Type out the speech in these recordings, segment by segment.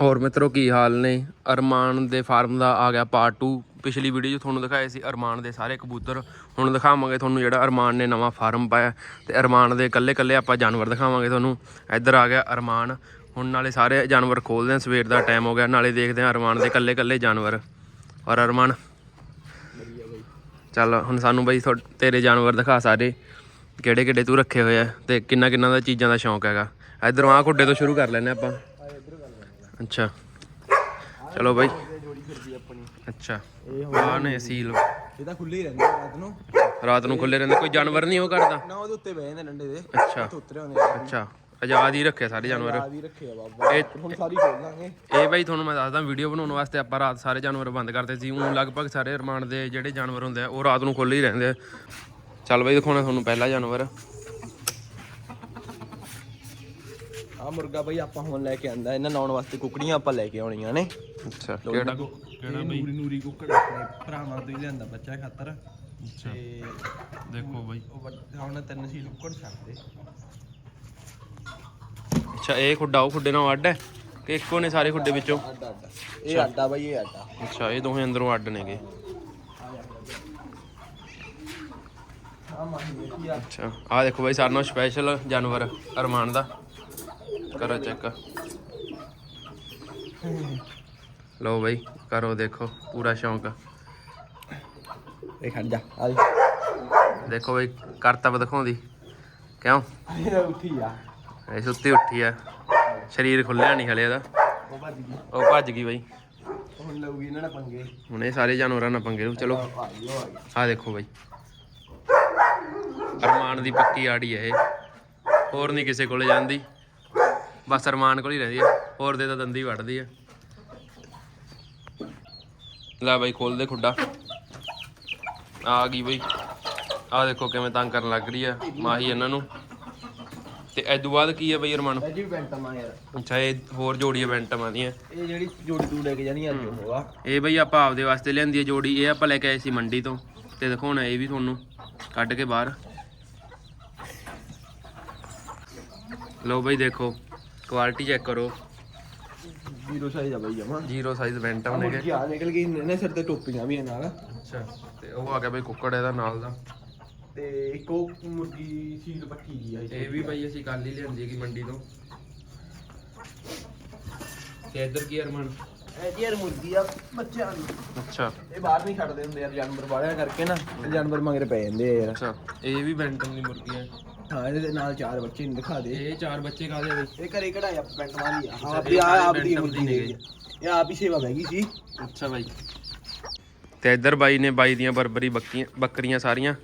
ਹੋਰ ਮਿੱਤਰੋ ਕੀ ਹਾਲ ਨੇ? ਅਰਮਾਨ ਦੇ ਫਾਰਮ ਦਾ ਆ ਗਿਆ ਪਾਰਟ 2 ਪਿਛਲੀ ਵੀਡੀਓ 'ਚ ਤੁਹਾਨੂੰ ਦਿਖਾਏ ਸੀ ਅਰਮਾਨ ਦੇ ਸਾਰੇ ਕਬੂਤਰ। ਹੁਣ ਦਿਖਾਵਾਂਗੇ ਤੁਹਾਨੂੰ ਜਿਹੜਾ ਅਰਮਾਨ ਨੇ ਨਵਾਂ ਫਾਰਮ ਪਾਇਆ। ਤੇ ਅਰਮਾਨ ਦੇ ਇਕੱਲੇ ਇਕੱਲੇ ਆਪਾਂ ਜਾਨਵਰ ਦਿਖਾਵਾਂਗੇ ਤੁਹਾਨੂੰ। ਇੱਧਰ ਆ ਗਿਆ ਅਰਮਾਨ। ਹੁਣ ਨਾਲੇ ਸਾਰੇ ਜਾਨਵਰ ਖੋਲਦੇ ਆ, ਸਵੇਰ ਦਾ ਟਾਈਮ ਹੋ ਗਿਆ। ਨਾਲੇ ਦੇਖਦੇ ਆ ਅਰਮਾਨ ਦੇ ਇਕੱਲੇ ਇਕੱਲੇ ਜਾਨਵਰ। ਔਰ ਅਰਮਾਨ, ਚੱਲ ਹੁਣ ਸਾਨੂੰ ਬਈ ਥੋ- ਤੇਰੇ ਜਾਨਵਰ ਦਿਖਾ ਸਾਰੇ। ਕਿਹੜੇ ਕਿਹੜੇ ਤੂੰ ਰੱਖੇ ਹੋਏ ਆ ਤੇ ਕਿੰਨਾ ਕਿੰਨਾ ਦਾ ਚੀਜ਼ਾਂ ਦਾ ਸ਼ੌਂਕ ਹੈਗਾ। ਇਧਰੋਂ ਆ ਖੁੱਡੇ ਤੋਂ ਸ਼ੁਰੂ ਕਰ ਲੈਨੇ ਆਪਾਂ। ਅੱਛਾ। ਚਲੋ ਬਾਈ। ਜੋੜੀ ਫਿਰਦੀ ਆਪਣੀ ਅੱਛਾ। ਇਹ ਆ ਨੇ ਸੀਲ। ਇਹ ਤਾਂ ਖੁੱਲੇ ਹੀ ਰਹਿੰਦੇ ਆ ਰਾਤ ਨੂੰ। ਰਾਤ ਨੂੰ ਖੁੱਲੇ ਰਹਿੰਦੇ ਕੋਈ ਜਾਨਵਰ ਨਹੀਂ ਉਹ ਕਰਦਾ ਨਾ ਉਹਦੇ ਉੱਤੇ ਬਹਿ ਜਾਂਦੇ ਡੰਡੇ ਦੇ। ਅੱਛਾ। ਉਤਰੇ ਹੁੰਦੇ ਆ। ਅੱਛਾ। ਆਜ਼ਾਦ ਹੀ ਰੱਖੇ ਸਾਰੇ ਜਾਨਵਰ। ਆ ਵੀ ਰੱਖੇ ਆ ਬਾਬਾ। ਇਹ- ਹੁਣ ਸਾਰੀ ਖੋਲ ਲਾਂਗੇ। ਇਹ ਬਾਈ ਤੁਹਾਨੂੰ ਮੈਂ ਦੱਸਦਾ ਵੀਡੀਓ ਬਣਾਉਣ ਵਾਸਤੇ ਆਪਾਂ ਰਾਤ ਸਾਰੇ ਜਾਨਵਰ ਬੰਦ ਕਰਦੇ ਸੀ। ਉਹ ਲਗਭਗ ਸਾਰੇ ਰਮਾਨ ਦੇ ਜਿਹੜੇ ਜਾਨਵਰ ਹੁੰਦੇ ਆ ਉਹ ਰਾਤ ਨੂੰ ਖੁੱਲੇ ਹੀ ਰਹਿੰਦੇ ਆ। ਚੱਲ ਬਾਈ ਦਿਖਾਉਣਾ ਤੁਹਾਨੂੰ ਪਹਿਲਾ ਜਾਨਵਰ। ਆ ਮੁਰਗਾ ਬਈ ਆਪਾਂ ਹੁਣ ਲੈ ਕੇ ਆਂਦਾ ਇਹਨਾਂ ਲਾਉਣ ਵਾਸਤੇ ਕੁਕੜੀਆਂ ਆਪਾਂ ਲੈ ਕੇ ਆਉਣੀਆਂ ਨੇ। ਅੱਛਾ ਕਿਹੜਾ ਕਿਹੜਾ ਬਈ? ਨੂਰੀ ਨੂਰੀ ਕੁੱਕੜ ਆਪਣੇ ਭਰਾਵਾਂ ਤੋਂ ਹੀ ਲਿਆਂਦਾ ਬੱਚਾ ਖਾਤਰ। ਤੇ ਦੇਖੋ ਬਾਈ। ਉਹ ਵੱਡਾ ਹੁਣ ਤਿੰਨ ਸੀ ਕੁੱਕੜ ਛੱਡਦੇ। ਅੱਛਾ ਇਹ ਖੁੱਡਾ ਉਹ ਖੁੱਡੇ ਨਾਲ ਅੱਡ ਹੈ ਕਿ ਇੱਕੋ ਨੇ ਸਾਰੇ ਖੁੱਡੇ ਵਿੱਚੋਂ? ਅੱਡਾ ਅੱਡਾ ਇਹ ਆਟਾ ਬਈ ਇਹ ਆਟਾ ਅੱਛਾ ਇਹ ਦੋਵੇਂ ਅੰਦਰੋਂ ਅੱਡ ਨੇਗੇ। ਆ ਆ। ਅੱਛਾ ਆਹ ਦੇਖੋ ਬਾਈ ਸਾਰਿਆਂ ਸਪੈਸ਼ਲ ਜਾਨਵਰ ਅਰਮਾਨ ਦਾ। ਕਰੋ ਚੈੱਕ। ਲਓ ਬਾਈ ਕਰੋ ਦੇਖੋ ਪੂਰਾ ਸ਼ੌਂਕ। ਇਹ ਖੜ ਜਾ ਆ ਦੇਖੋ ਬਾਈ ਕਰਤਬ ਦਿਖਾਉਂਦੀ ਕਿਉਂ? ਇਹ ਉੱਠੀ ਆ। ਇਹ ਸੁੱਤੀ ਉੱਠੀ ਆ। ਸਰੀਰ ਖੁੱਲਿਆ ਨਹੀਂ ਹਲੇ ਇਹਦਾ। ਉਹ ਭੱਜ ਗਈ। ਉਹ ਭੱਜ ਗਈ ਬਾਈ। ਹੁਣ ਲਊਗੀ ਇਹਨਾਂ ਨਾਲ ਪੰਗੇ। ਹੁਣ ਇਹ ਸਾਰੇ ਜਾਨਵਰਾਂ ਨਾਲ ਪੰਗੇ ਲਊ ਚਲੋ। ਆ ਗਈ ਉਹ ਆ ਗਈ। ਦੇਖੋ ਬਾਈ। ਅਰਮਾਨ ਦੀ ਪੱਕੀ ਆੜੀ ਹੈ ਇਹ। ਹੋਰ ਨਹੀਂ ਕਿਸੇ ਕੋਲੇ ਜਾਂਦੀ। ਬਸ ਅਰਮਾਨ ਕੋਲ ਹੀ ਰਹਿੰਦੀ ਹੈ ਹੋਰ ਦੇ ਤਾਂ ਦੰਦੀ ਵੱਢਦੀ ਹੈ ਲੈ ਬਾਈ ਖੋਲ ਦੇ ਖੁੱਡਾ। ਆ ਗਈ ਬਾਈ। ਆਹ ਦੇਖੋ ਕਿਵੇਂ ਤੰਗ ਕਰਨ ਲੱਗ ਰਹੀ ਆ ਮਾਹੀ ਇਹਨਾਂ ਨੂੰ। ਤੇ ਐਦੂ ਬਾਅਦ ਕੀ ਹੈ ਬਾਈ ਅਰਮਾਨ? ਇਹ ਜੀ ਬੈਂਟਮ ਆ ਯਾਰ। ਅੱਛਾ ਇਹ ਹੋਰ ਜੋੜੀਆਂ ਬੈਂਟਮਾਂ ਦੀਆਂ। ਇਹ ਜਿਹੜੀ ਜੋੜੀ ਤੂੰ ਲੈ ਕੇ ਜਾਣੀ ਅੱਜ ਹੋਗਾ ਇਹ ਬਈ ਆਪਾਂ ਆਪਦੇ ਵਾਸਤੇ ਲਿਆਂਦੀ ਹੈ ਜੋੜੀ। ਇਹ ਆਪਾਂ ਲੈ ਕੇ ਆਏ ਸੀ ਮੰਡੀ ਤੋਂ। ਤੇ ਦਿਖਾਉਣਾ ਇਹ ਵੀ ਤੁਹਾਨੂੰ ਕੱਢ ਕੇ ਬਾਹਰ। ਲਓ ਬਈ ਦੇਖੋ। ਕੁਆਲਿਟੀ ਚੈੱਕ ਕਰੋ। ਜ਼ੀਰੋ ਸਾਈਜ਼ ਆ ਬਈ ਜਮਾ। ਜ਼ੀਰੋ ਸਾਈਜ਼ ਨੇਗੇ ਮੁਰਗੀ ਆ ਨਿਕਲ ਗਈ ਇਹਨੇ ਸਿਰ ਤੇ ਟੋਪੀਆਂ ਵੀ ਆ ਨਾਲ। ਅੱਛਾ ਤੇ ਉਹ ਆ ਗਿਆ ਬਈ ਕੁੱਕੜ ਇਹਦਾ ਨਾਲ ਦਾ। ਤੇ ਇੱਕ ਉਹ ਮੁਰਗੀ ਸੀਲ ਪੱਕੀ ਜੀ ਆ ਇਹ। ਵੀ ਬਈ ਅਸੀਂ ਕੱਲ ਹੀ ਲਿਆਂਦੀ ਹੈਗੀ ਮੰਡੀ ਤੋਂ। ਤੇ ਇੱਧਰ ਕੀ ਅਰਮਾਨ ਇਹ ਜੀ ਯਾਰ ਮੁਰਗੀ ਆ ਬੱਚਿਆਂ ਦੀ। ਅੱਛਾ। ਇਹ ਬਾਹਰ ਨਹੀਂ ਛੱਡਦੇ ਹੁੰਦੇ ਯਾਰ ਜਾਨਵਰ ਬਾੜਿਆ ਕਰਕੇ ਨਾ ਇਹ ਜਾਨਵਰ ਮੰਗਰੇ ਪੈ ਜਾਂਦੇ ਆ ਯਾਰ। ਅੱਛਾ ਇਹ ਵੀ ਬੈਂਟਮ ਦੀ ਮੁਰਗੀ ਹੈ ਹਾਂ ਇਹਦੇ ਨਾਲ ਚਾਰ ਬੱਚੇ ਨੂੰ ਦਿਖਾ ਦੇ। ਇਹ ਚਾਰ ਬੱਚੇ ਕਾਦੇ ਬਈ ਇਹ ਘਰੇ ਕਢਾਇਆ ਪੈਂਟ ਵਾਲੀ ਆ। ਆਪ ਦੀ ਆ ਆਪ ਦੀ ਬੈਂਟਮ ਮੁਰਗੀ ਦੀ ਨੇ ਇਹ ਆਪ ਹੀ ਸੇਵਾ ਬਹਿ ਗਈ ਸੀ। ਅੱਛਾ ਬਾਈ। ਤੇ ਇੱਧਰ ਬਾਈ ਨੇ ਬਾਈ ਦੀਆਂ ਬਰਬਰੀ ਬੱਕੀਆਂ ਬੱਕਰੀਆਂ ਸਾਰੀਆਂ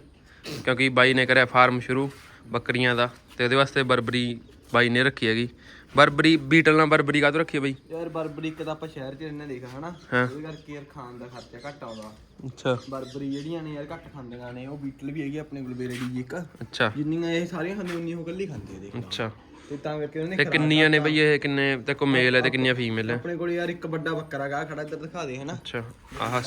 ਕਿਉਂਕਿ ਬਾਈ ਨੇ ਕਰਿਆ ਫਾਰਮ ਸ਼ੁਰੂ ਬੱਕਰੀਆਂ ਦਾ। ਤੇ ਉਹਦੇ ਵਾਸਤੇ ਬਰਬਰੀ ਬਾਈ ਨੇ ਰੱਖੀ ਹੈਗੀ। ਬਰਬਰੀ ਬੀਟਲ ਨਾਲ ਬਰਬਰੀ ਕਾਹਤੋਂ ਰੱਖੀ ਹੈ ਬਾਈ? ਯਾਰ ਬਰਬਰੀ ਇੱਕ ਤਾਂ ਆਪਾਂ ਸ਼ਹਿਰ 'ਚ ਰਹਿੰਦੇ ਦੇਖ ਹਨਾ? ਹਾਂ। ਉਹਦੇ ਕਰਕੇ ਯਾਰ ਖਾਣ ਦਾ ਖਰਚਾ ਘੱਟ ਆਉਂਦਾ। ਅੱਛਾ। ਬਰਬਰੀ ਜਿਹੜੀਆਂ ਨੇ ਯਾਰ ਘੱਟ ਖਾਂਦੀਆਂ ਨੇ ਉਹ ਬੀਟਲ ਵੀ ਹੈਗੀ ਆਪਣੇ ਕੋਲ ਬੇਰੜੀ ਜੀ ਇੱਕ। ਅੱਛਾ। ਜਿੰਨੀਆਂ ਇਹ ਸਾਰੀਆਂ ਖਾਂਦੇ ਉਨੀਆਂ ਉਹ ਇਕੱਲੀ ਖਾਂਦੇ ਦੇਖ ਅੱਛਾ। ਤੇ ਤਾਂ ਕਰਕੇ ਉਹਨੇ ਤੇ ਕਿੰਨੀਆਂ ਨੇ ਬਈ ਇਹ ਕਿੰਨੇ ਤੇ ਕੋ ਮੇਲ ਹੈ ਤੇ ਕਿੰਨੀਆਂ ਫੀਮੇਲ ਹੈ? ਆਪਣੇ ਕੋਲ ਯਾਰ ਇੱਕ ਵੱਡਾ ਬੱਕਰਾ ਗਾ ਖੜਾ ਇੱਧਰ ਦਿਖਾ ਦੇ ਹਨਾ। ਅੱਛਾ ਆਹ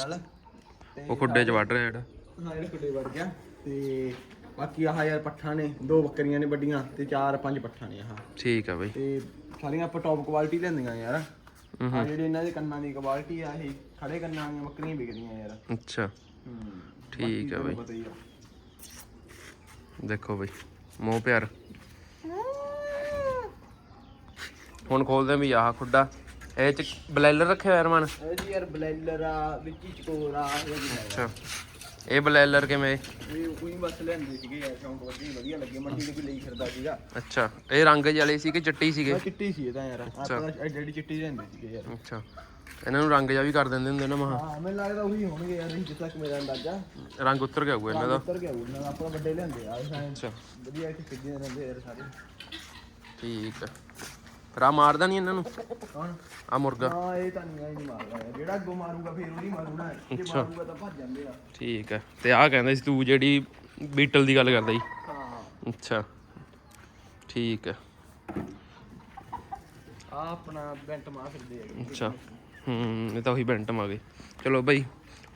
ਉਹ ਖੁੱਡੇ 'ਚ ਵੱਢ ਰਿਹਾ ਜਿਹੜਾ। ਹਾਂ ਜਿਹੜੇ ਖੁੱਡੇ ਵੜ ਗਿਆ। ਤੇ ਬਾਕੀ ਆਹ ਯਾਰ ਪੱਠਾਂ ਨੇ ਦੋ ਬੱਕਰੀਆਂ ਨੇ ਵੱਡੀਆਂ ਤੇ ਚਾਰ ਪੰਜ ਪੱਠਾਂ ਨੇ ਆਹ। ਠੀਕ ਆ ਬਈ। ਤੇ ਸਾਰੀਆਂ ਆਪਾਂ ਟੌਪ ਕੁਆਲਿਟੀ ਲੈਂਦੀਆਂ ਯਾਰ। ਆ ਜਿਹੜੇ ਇਹਨਾਂ ਦੇ ਕੰਨਾਂ ਦੀ ਕੁਆਲਿਟੀ ਆ ਇਹ। ਖੜੇ ਕੰਨਾਂ ਵਾਲੀਆਂ ਬੱਕਰੀਆਂ ਵਿਕਦੀਆਂ ਯਾਰ। ਅੱਛਾ। ਹੂੰ। ਠੀਕ ਆ ਬਈ। ਪਤਾ ਹੀ ਆ। ਦੇਖੋ ਬਈ ਮੋਹ ਪਿਆਰ। ਹੁਣ ਖੋਲਦੇ ਆਂ ਵੀ ਆਹ ਖੁੱਡਾ। ਇਹ ਚ ਬਲੈਲਰ ਰੱਖਿਆ ਹੋਇਆ ਅਰਮਾਨ ਇਹ ਜੀ ਯਾਰ ਬਲੈਲਰ ਆ ਵਿੱਚ ਹੀ ਚਕੋਰ ਆ ਇਹ ਵੀ ਹੈ ਅੱਛਾ। ਇਹ ਬਲੈਲਰ ਕਿਵੇਂ? ਇਹ ਕੋਈ ਬਸ ਲੈਂਦੇ ਸੀਗੇ ਯਾਰ ਸ਼ੌਂਕ ਵਧੀਆ ਵਧੀਆ ਲੱਗੇ। ਮੰਡੀ ਦੇ ਕੋਈ ਲਈ ਫਿਰਦਾ ਸੀਗਾ। ਅੱਛਾ। ਇਹ ਰੰਗ ਜਿਹੇ ਵਾਲੇ ਸੀ ਕਿ ਚਿੱਟੀ ਸੀਗੇ? ਚਿੱਟੀ ਸੀ ਇਹ ਤਾਂ ਯਾਰ। ਆਪਾਂ ਐਡੀ ਚਿੱਟੀ ਲੈਂਦੇ ਸੀਗੇ ਯਾਰ। ਅੱਛਾ। ਇਹਨਾਂ ਨੂੰ ਰੰਗ ਜਿਹਾ ਵੀ ਕਰ ਦਿੰਦੇ ਹੁੰਦੇ ਨਾ ਮਹਾ। ਹਾਂ ਮੈਨੂੰ ਲੱਗਦਾ ਉਹੀ ਹੋਣਗੇ ਯਾਰ ਜਿੱਥੇ ਤੱਕ ਮੇਰਾ ਅੰਦਾਜ਼ਾ। ਰੰਗ ਉਤਰ ਗਿਆ ਹੋਊਗਾ ਇਹਨਾਂ ਦਾ। ਉੱਤਰ ਗਿਆ ਦਾ ਆਪਾਂ ਵੱਡੇ ਲਿਆਂਦੇ ਆ ਅੱਛਾ। ਵਧੀਆ ਇੱਥੇ ਸਿੱਧੇ ਰਹਿੰਦੇ ਯਾਰ ਸਾਰੇ। ਠੀਕ ਆ। ਫਿਰ ਆ ਮਾਰਦਾ ਨਹੀਂ ਇਹਨਾਂ ਨੂੰ? ਕੌਣ? ਆ ਮੁਰਗਾ। ਹਾਂ ਇਹ ਤਾਂ ਨਹੀਂ ਨਹੀਂ ਮਾਰਦਾ ਯਾਰ। ਜਿਹੜਾ ਅੱਗੋਂ ਮਾਰੂਗਾ ਫੇਰ ਉਹ ਨਹੀਂ ਮਾਰੂਗਾ ਜੇ। ਮਾਰੂਗਾ ਤਾਂ ਭੱਜ ਜਾਂਦੇ ਆ। ਠੀਕ ਆ। ਤੇ ਆਹ ਕਹਿੰਦਾ ਸੀ ਤੂੰ ਜਿਹੜੀ ਬੀਟਲ ਦੀ ਗੱਲ ਕਰਦਾ ਸੀ। ਹਾਂ। ਅੱਛਾ। ਠੀਕ ਆ। ਆ ਆਪਣਾ ਬੈਂਟ ਮਾਰ ਫਿਰਦੇ ਹੈਗੇ ਅੱਛਾ। ਹੂੰ ਇਹ ਤਾਂ ਉਹੀ ਬੈਂਟਮ ਆ ਗਏ ਚਲੋ ਬਈ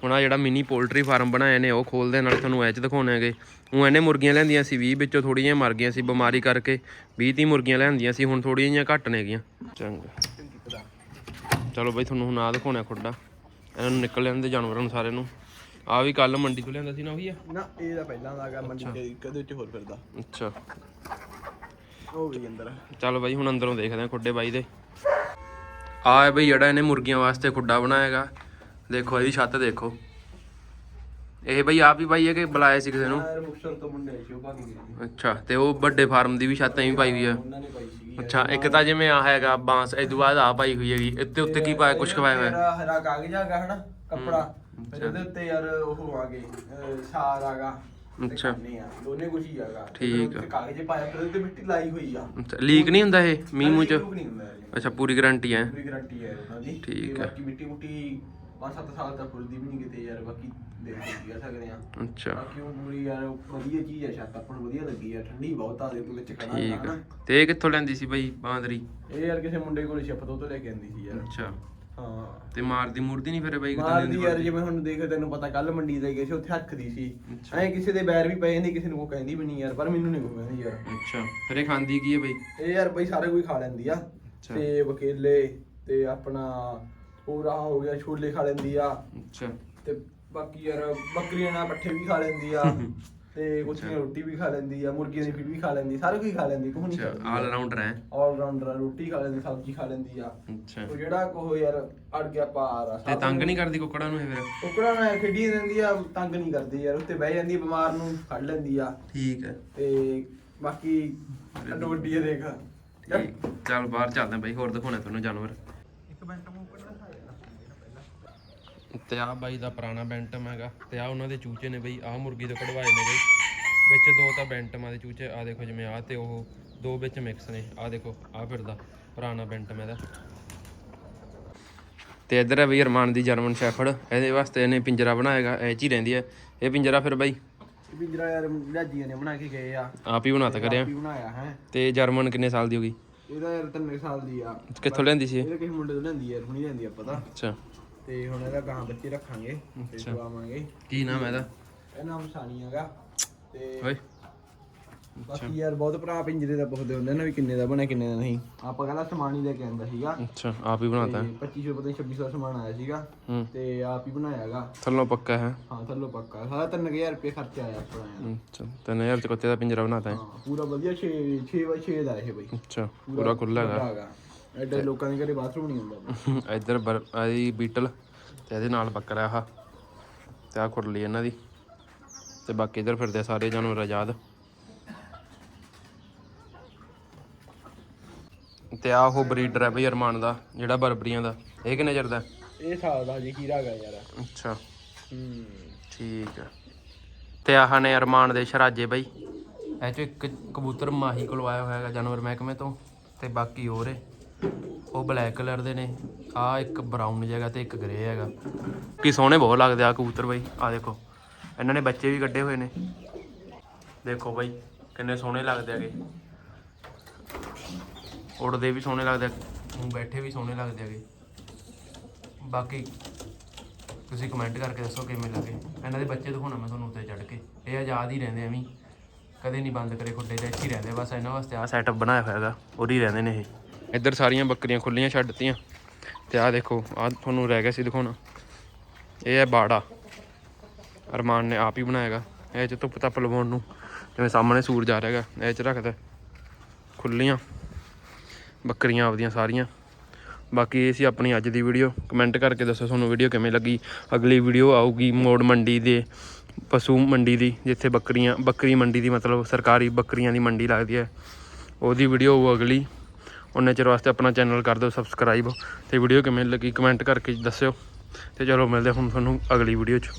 ਹੁਣ ਆ ਜਿਹੜਾ ਮਿਨੀ ਪੋਲਟਰੀ ਫਾਰਮ ਬਣਾਏ ਨੇ ਉਹ ਖੋਲਦੇ ਨਾਲੇ ਤੁਹਾਨੂੰ ਐਚ ਦਿਖਾਉਣੇ ਹੈਗੇ। ਉਹ ਇਹਨੇ ਮੁਰਗੀਆਂ ਲੈਂਦੀਆਂ ਸੀ 20 ਵਿੱਚੋਂ ਥੋੜੀਆਂ ਜਿਹੀਆਂ ਮਰ ਗਈਆਂ ਸੀ ਬਿਮਾਰੀ ਕਰਕੇ। 20 30 ਮੁਰਗੀਆਂ ਲੈਂਦੀਆਂ ਸੀ ਹੁਣ ਥੋੜੀਆਂ ਜਿਹੀਆਂ ਘੱਟ ਨੇਗੀਆਂ ਚੰਗਾ ਚੰਗੀ। ਚਲੋ ਬਾਈ ਤੁਹਾਨੂੰ ਹੁਣ ਆ ਦਿਖਾਉਣਾ ਖੁੱਡਾ। ਇਹਨਾਂ ਨੂੰ ਨਿਕਲ ਜਾਂਦੇ ਜਾਨਵਰਾਂ ਨੂੰ ਸਾਰੇ ਨੂੰ। ਆ ਵੀ ਕੱਲ ਮੰਡੀ ਤੋਂ ਲਿਆਂਦਾ ਸੀ ਨਾ ਉਹੀ ਆ? ਨਾ ਇਹ ਤਾਂ ਪਹਿਲਾਂ ਦਾ ਹੈਗਾ ਮੰਡੀ ਦੇ ਕਦੇ ਚ ਹੋਰ ਫਿਰਦਾ। ਅੱਛਾ। ਉਹ ਵੀ ਅੰਦਰ ਚੱਲ ਬਾਈ ਹੁਣ ਅੰਦਰੋਂ ਦੇਖਦੇ ਆ ਖੁੱਡੇ ਬਾਈ ਦੇ। ਆ ਬਈ ਜਿਹੜਾ ਇਹਨੇ ਮੁਰਗੀਆਂ ਵਾਸਤੇ ਖੁੱਡਾ ਬਣਾਏਗਾ ਦੇਖੋ ਇਹਦੀ ਛੱਤ ਦੇਖੋ। ਇਹ ਬਈ ਆਪ ਹੀ ਬਾਈ ਹੈ ਕਿ ਬੁਲਾਏ ਸੀ ਕਿਸੇ ਨੂੰ? ਯਾਰ ਮੁਕਸਰ ਤੋਂ ਮੁੰਡੇ ਆਏ ਸੀ ਉਹ ਭਾਗ ਗਏ ਅੱਛਾ ਤੇ ਉਹ ਵੱਡੇ ਫਾਰਮ ਦੀ ਵੀ ਛੱਤ ਐਵੇਂ ਪਾਈ ਹੋਈ ਆ। ਪਾਈ ਅੱਛਾ ਇੱਕ ਤਾਂ ਜਿਵੇਂ ਆ ਹੈਗਾ ਬਾਂਸ ਇਹ ਤੋਂ ਬਾਅਦ ਆ ਪਾਈ ਹੋਈ ਹੈਗੀ। ਇੱਥੇ ਉੱਤੇ ਕੀ ਪਾਇਆ ਕੁਛ ਖਵਾਇਆ ਹੋਇਆ? ਹਰਾ ਕਾਗਜ਼ ਹੈਗਾ ਹਨਾ ਕੱਪੜਾ। ਫਿਰ ਇਹਦੇ ਉੱਤੇ ਯਾਰ ਉਹ ਆ ਗਏ ਸਾਰ ਆਗਾ ਅੱਛਾ। ਨਹੀਂ ਆ। ਦੋਨੇ ਕੁਝ ਹੀ ਹੈਗਾ ਠੀਕ ਆ। ਤੇ ਕਾਗਜ਼ ਪਾਇਆ ਫਿਰ ਉਹਦੇ ਮਿੱਟੀ ਲਾਈ ਹੋਈ ਆ। ਅੱਛਾ ਲੀਕ ਨਹੀਂ ਹੁੰਦਾ ਇਹ? ਮੀਂਹ ਮੂੰਹ ਚ? ਨਹੀਂ ਹੁੰਦਾ ਇਹ। ਅੱਛਾ ਪੂਰੀ ਗਾਰੰਟੀ ਹੈ ਪੂਰੀ ਗਾਰੰਟੀ ਹੈ ਉਹਨਾਂ ਦੀ ਠੀਕ ਤੇ ਹੈ। ਬਾਕੀ ਮਿੱਟੀ ਮੁੱਟੀ 5-7 ਸਾਲ ਤੱਕ ਫੁੱਲਦੀ ਵੀ ਨਹੀਂ ਕਿਤੇ ਯਾਰ ਬਾਕੀ ਦੇਖ ਕੇ ਕਹਿ ਸਕਦੇ ਆ। ਅੱਛਾ। ਬਾਕੀ ਉਹ ਪੂਰੀ ਯਾਰ ਵਧੀਆ ਚੀਜ਼ ਹੈ ਛੱਤ ਆਪਾਂ ਨੂੰ ਵਧੀਆ ਲੱਗੀ ਆ ਠੰਡੀ ਬਹੁਤ ਆ ਦੇ ਵਿੱਚ ਕਣਾ ਠੀਕ ਹੈ ਤੇ ਇਹ ਕਿੱਥੋਂ ਲੈਂਦੀ ਸੀ ਬਾਈ ਬਾਂਦਰੀ? ਇਹ ਯਾਰ ਕਿਸੇ ਮੁੰਡੇ ਕੋਲ ਸ਼ਿਪ ਤੋਂ ਤੋਂ ਲੈ ਕੇ ਆਂਦੀ ਸੀ ਯਾਰ। ਅੱਛਾ। ਹਾਂ। ਤੇ ਮਾਰਦੀ ਮੂਰਦੀ ਨਹੀਂ ਫਿਰ ਬਾਈ ਮਾਰਦੀ ਯਾਰ ਜਿਵੇਂ ਹੁਣ ਦੇਖ ਤੈਨੂੰ ਪਤਾ ਕੱਲ ਮੰਡੀ ਦੇ ਗਏ ਸੀ ਉੱਥੇ ਹੱਕਦੀ ਸੀ। ਅੱਛਾ। ਐ ਕਿਸੇ ਦੇ ਬੈਰ ਵੀ ਪਏ ਜਾਂਦੀ ਕਿਸੇ ਨੂੰ ਕੋਈ ਕਹਿੰਦੀ ਵੀ ਨਹੀਂ ਯਾਰ ਪਰ ਮੈਨੂੰ ਨਹੀਂ ਕੋਈ ਕਹਿੰਦੀ ਯਾਰ। ਅੱਛਾ ਫਿਰ ਇਹ ਖਾਂਦੀ ਕੀ ਹੈ ਬਾਈ? ਇਹ ਯਾਰ ਬਈ ਸਾਰੇ ਕੋਈ ਖਾ ਲੈਂਦੀ ਆ। ਅੱਛਾ। ਸੇਬ ਕੇਲੇ ਤੇ ਆਪਣਾ ਹੋਰ ਆਹ ਹੋ ਗਿਆ ਛੋਲੇ ਖਾ ਲੈਂਦੀ ਆ। ਅੱਛਾ। ਤੇ ਬਾਕੀ ਯਾਰ ਬੱਕਰੀਆਂ ਨਾਲ ਪੱਠੇ ਵੀ ਖਾ ਲੈਂਦੀ ਆ। ਤੇ ਕੁੱਤੀਆਂ ਰੋਟੀ ਵੀ ਖਾ ਲੈਂਦੀ ਆ ਮੁਰਗੀਆਂ ਦੀ ਫੀਡ ਵੀ ਖਾ ਲੈਂਦੀ ਸਾਰਾ ਕੁਝ ਖਾ ਲੈਂਦੀ ਕੁਝ ਨਹੀਂ ਅੱਛਾ ਆਲ ਰਾਊਂਡਰ ਹੈ। ਆਲ ਰਾਊਂਡਰ ਰੋਟੀ ਖਾ ਲੈਂਦੀ ਸਬਜ਼ੀ ਖਾ ਲੈਂਦੀ ਆ। ਅੱਛਾ। ਉਹ ਜਿਹੜਾ ਕੋ ਯਾਰ ਅੜ ਗਿਆ ਪਾਰ ਆ ਤੇ ਤੰਗ ਨਹੀਂ ਕਰਦੀ ਕੁੱਕੜਾਂ ਨੂੰ ਇਹ ਫਿਰ? ਕੁਕੜਾ ਨਾਲ ਖੇਡੀ ਜਾਂਦੀ ਆ ਤੰਗ ਨਹੀਂ ਕਰਦੀ ਯਾਰ ਉੱਤੇ ਬਹਿ ਜਾਂਦੀ ਆ, ਬਿਮਾਰ ਨੂੰ ਫੜ ਲੈਂਦੀ ਆ। ਠੀਕ ਹੈ। ਤੇ ਬਾਕੀ ਆ ਦੇਖ। ਠੀਕ ਚੱਲ ਬਾਹਰ ਚੱਲਦੇ ਬਾਈ ਹੋਰ ਦਿਖਾਉਣਾ ਤੁਹਾਨੂੰ ਜਾਨਵਰ। ਇੱਕ ਮਿੰਟ ਤੇ ਆ ਬਾਈ ਦਾ ਪੁਰਾਣਾ ਬੈਂਟਮ ਹੈਗਾ ਤੇ ਆ ਉਹਨਾਂ ਦੇ ਚੂਚੇ ਨੇ ਬਈ ਆ ਮੁਰਗੀ ਤੋਂ ਕਢਵਾਏ ਨੇ ਬਈ। ਵਿੱਚ ਦੋ ਤਾਂ ਬੈਂਟਮਾਂ ਦੇ ਚੂਚੇ ਆ ਦੇਖੋ ਜਿਵੇਂ ਆ ਤੇ ਉਹ ਦੋ ਵਿੱਚ ਮਿਕਸ ਨੇ। ਆ ਦੇਖੋ ਆ ਫਿਰਦਾ ਪੁਰਾਣਾ ਬੈਂਟਮ ਇਹਦਾ। ਤੇ ਇੱਧਰ ਹੈ ਬਈ ਅਰਮਾਨ ਦੀ ਜਰਮਨ ਸ਼ੈਫਰਡ। ਇਹਦੇ ਵਾਸਤੇ ਇਹਨੇ ਪਿੰਜਰਾ ਬਣਾਏਗਾ ਇਹ 'ਚ ਹੀ ਰਹਿੰਦੀ ਹੈ। ਇਹ ਪਿੰਜਰਾ ਫਿਰ ਬਾਈ? ਜਿਹੜਾ ਯਾਰ ਲਾਜੀਆਂ ਨੇ ਬਣਾ ਕੇ ਗਏ ਆ। ਆਪ ਹੀ ਬਣਾਤਾ ਕਰਿਆ। ਵੀ ਬਣਾਇਆ ਹੈ। ਤੇ ਜਰਮਨ ਕਿੰਨੇ ਸਾਲ ਦੀ ਹੋ ਗਈ? ਇਹਦਾ ਯਾਰ ਤਿੰਨ ਸਾਲ ਦੀ ਆ। ਕਿੱਥੋਂ ਲੈਂਦੀ ਸੀ ਇਹ? ਕਿਸੇ ਮੁੰਡੇ ਤੋਂ ਲੈਂਦੀ ਯਾਰ ਹੁਣੀ ਲੈਂਦੀ ਆ ਪਤਾ ਅੱਛਾ। ਤੇ ਹੁਣ ਇਹਦਾ ਗਾਂ ਬੱਚੇ ਰੱਖਾਂਗੇ ਤੇ ਅੱਛਾ। ਕੀ ਨਾਮ ਹੈ ਇਹਦਾ? ਇਹ ਨਾਮ ਸਾਨੀ ਹੈਗਾ। ਤੇ ਓਏ। ਬਾਕੀ ਯਾਰ ਬਹੁਤ ਭਰਾ ਪਿੰਜਰੇ ਦਾ ਪੁੱਛਦੇ ਹੁੰਦੇ ਨੇ ਵੀ ਕਿੰਨੇ ਦਾ ਬਣਿਆ ਕਿੰਨੇ ਦਾ ਨਹੀਂ। ਆਪਾਂ ਕਹਿੰਦਾ ਸਮਾਨ ਹੀ ਲੈ ਕੇ ਆਂਦਾ ਸੀਗਾ। ਅੱਛਾ ਆਪ ਹੀ ਬਣਾਤਾ 2500 ਪਤਾ 2600 ਸਮਾਨ ਆਇਆ ਸੀਗਾ। ਹੂੰ। ਤੇ ਆਪ ਹੀ ਬਣਾਇਆਗਾ ਥੱਲੋਂ ਪੱਕਾ ਹੈ। ਹਾਂ ਥੱਲੋਂ ਪੱਕਾ ਸਾਰਾ 3000 ਰੁਪਏ ਖਰਚਾ ਆਇਆ ਆਪਣਾ ਯਾਰ। ਅੱਛਾ 3000 ਚ ਕੁੱਤੇ ਦਾ ਪਿੰਜਰਾ ਬਣਾਤਾ ਹੈ। ਹਾਂ ਪੂਰਾ ਵਧੀਆ 6 6 ਬਾਈ 6 ਦਾ ਇਹ ਬਈ। ਅੱਛਾ ਪੂਰਾ ਖੁੱਲਾ ਹੈਗਾ। ਹੈਗਾ। ਐਡੇ ਲੋਕਾਂ ਦੇ ਘਰੇ ਬਾਥਰੂਮ ਨਹੀਂ ਹੁੰਦਾ। ਇੱਧਰ ਬਰ ਆਈ ਬੀਟਲ ਤੇ ਇਹਦੇ ਨਾਲ ਬੱਕਰਾ ਆਹ ਤੇ ਆ ਖੁਰਲੀ ਇਹਨਾਂ ਦੀ ਤੇ ਬਾਕੀ ਇੱਧਰ ਫਿਰਦੇ ਆ ਸਾਰੇ ਜਾਨਵਰ ਆਜ਼ਾਦ। ਤੇ ਆ ਉਹ ਬਰੀਡਰ ਹੈ ਬਈ ਅਰਮਾਨ ਦਾ ਜਿਹੜਾ ਬਰਬਰੀਆਂ ਦਾ। ਇਹ ਕਿੰਨੇ ਚਿਰ ਦਾ? ਹੈ? ਇਹ ਸਾਲ ਦਾ ਹਜੇ ਕੀਰਾ ਹੈਗਾ ਯਾਰ। ਅੱਛਾ। ਹੂੰ। ਠੀਕ ਹੈ ਤੇ ਆਹ ਨੇ ਅਰਮਾਨ ਦੇ ਸ਼ਰਾਜੇ ਬਈ। ਇਹ ਚੋਂ ਇੱਕ ਕਬੂਤਰ ਮਾਹੀ ਕੋਲ ਆਇਆ ਹੋਇਆ ਹੈਗਾ ਜਾਨਵਰ ਮਹਿਕਮੇ ਤੋਂ ਤੇ ਬਾਕੀ ਹੋਰ ਏ। ਉਹ ਬਲੈਕ ਕਲਰ ਦੇ ਨੇ। ਆ ਇੱਕ ਬਰਾਊਨ ਜਗ੍ਹਾ ਤੇ ਇੱਕ ਗ੍ਰੇ ਹੈਗਾ। ਕਿ ਸੋਹਣੇ ਬਹੁਤ ਲੱਗਦੇ ਆ ਕਬੂਤਰ ਬਾਈ। ਆ ਦੇਖੋ, ਇਹਨਾਂ ਨੇ ਬੱਚੇ ਵੀ ਕੱਢੇ ਹੋਏ ਨੇ। ਦੇਖੋ ਬਾਈ, ਕਿੰਨੇ ਸੋਹਣੇ ਲੱਗਦੇ ਹੈਗੇ। ਉੜਦੇ ਵੀ ਸੋਹਣੇ ਲੱਗਦੇ ਆ ਬੈਠੇ ਵੀ ਸੋਹਣੇ ਲੱਗਦੇ ਹੈਗੇ। ਬਾਕੀ ਤੁਸੀਂ ਕਮੈਂਟ ਕਰਕੇ ਦੱਸੋ ਕਿਵੇਂ ਲੱਗੇ। ਇਹਨਾਂ ਦੇ ਬੱਚੇ ਦਿਖਾਉਣਾ ਮੈਂ ਤੁਹਾਨੂੰ ਉੱਤੇ ਚੜ ਕੇ। ਇਹ ਆਜ਼ਾਦ ਹੀ ਰਹਿੰਦੇ ਐਵੇਂ ਹੀ। ਕਦੇ ਨਹੀਂ ਬੰਦ ਕਰੇ ਖੁੱਡੇ ਦੇ ਇੱਥੇ ਹੀ ਰਹਿੰਦੇ ਬਸ ਇਹਨਾਂ ਵਾਸਤੇ ਆ ਸੈਟਅਪ ਬਣਾਇਆ ਹੋਇਆ ਹੈਗਾ। ਉਹਦੀ ਰਹਿੰਦੇ ਨੇ ਇਹ। ਇੱਧਰ ਸਾਰੀਆਂ ਬੱਕਰੀਆਂ ਖੁੱਲੀਆਂ ਦਿੱਤੀਆਂ। ਤੇ ਆਹ ਦੇਖੋ, ਆਹ ਤੁਹਾਨੂੰ ਰਹਿ ਗਿਆ ਸੀ ਦਿਖਾਉਣਾ। ਇਹ ਹੈ ਬਾੜਾ। ਅਰਮਾਨ ਨੇ ਆਪ ਹੀ ਬਣਾਇਆਗਾ ਇਹ ਚ ਧੁੱਪ ਤੱਪ ਲਵਾਉਣ ਨੂੰ। ਜਿਵੇਂ ਸਾਹਮਣੇ ਸੂਰਜ ਆ ਰਿਹਾ ਹੈਗਾ, ਇਹ ਚ ਰੱਖਦਾ। ਖੁੱਲੀਆਂ ਬੱਕਰੀਆਂ ਆਪਦੀਆਂ ਸਾਰੀਆਂ। ਬਾਕੀ ਇਹ ਸੀ ਆਪਣੀ ਅੱਜ ਦੀ ਵੀਡੀਓ। ਕਮੈਂਟ ਕਰਕੇ ਦੱਸੋ ਤੁਹਾਨੂੰ ਵੀਡੀਓ ਕਿਵੇਂ ਲੱਗੀ। ਅਗਲੀ ਵੀਡੀਓ ਆਊਗੀ ਮੋੜ ਮੰਡੀ ਦੇ, ਪਸ਼ੂ ਮੰਡੀ ਦੀ, ਜਿੱਥੇ ਬੱਕਰੀਆਂ, ਬੱਕਰੀ ਮੰਡੀ ਦੀ ਮਤਲਬ ਸਰਕਾਰੀ ਬੱਕਰੀਆਂ ਦੀ ਮੰਡੀ ਲੱਗਦੀ ਹੈ। ਉਹਦੀ ਵੀਡੀਓ ਹੋਊ ਅਗਲੀ। ਉਹਨੇ ਚਿਰ ਵਾਸਤੇ ਆਪਣਾ ਚੈਨਲ ਕਰ ਦਿਓ ਸਬਸਕ੍ਰਾਈਬ ਤੇ ਵੀਡੀਓ ਕਿਵੇਂ ਲੱਗੀ ਕਮੈਂਟ ਕਰਕੇ ਦੱਸਿਓ। ਤੇ ਚਲੋ, ਮਿਲਦੇ ਹੁਣ ਤੁਹਾਨੂੰ ਅਗਲੀ ਵੀਡੀਓ 'ਚ।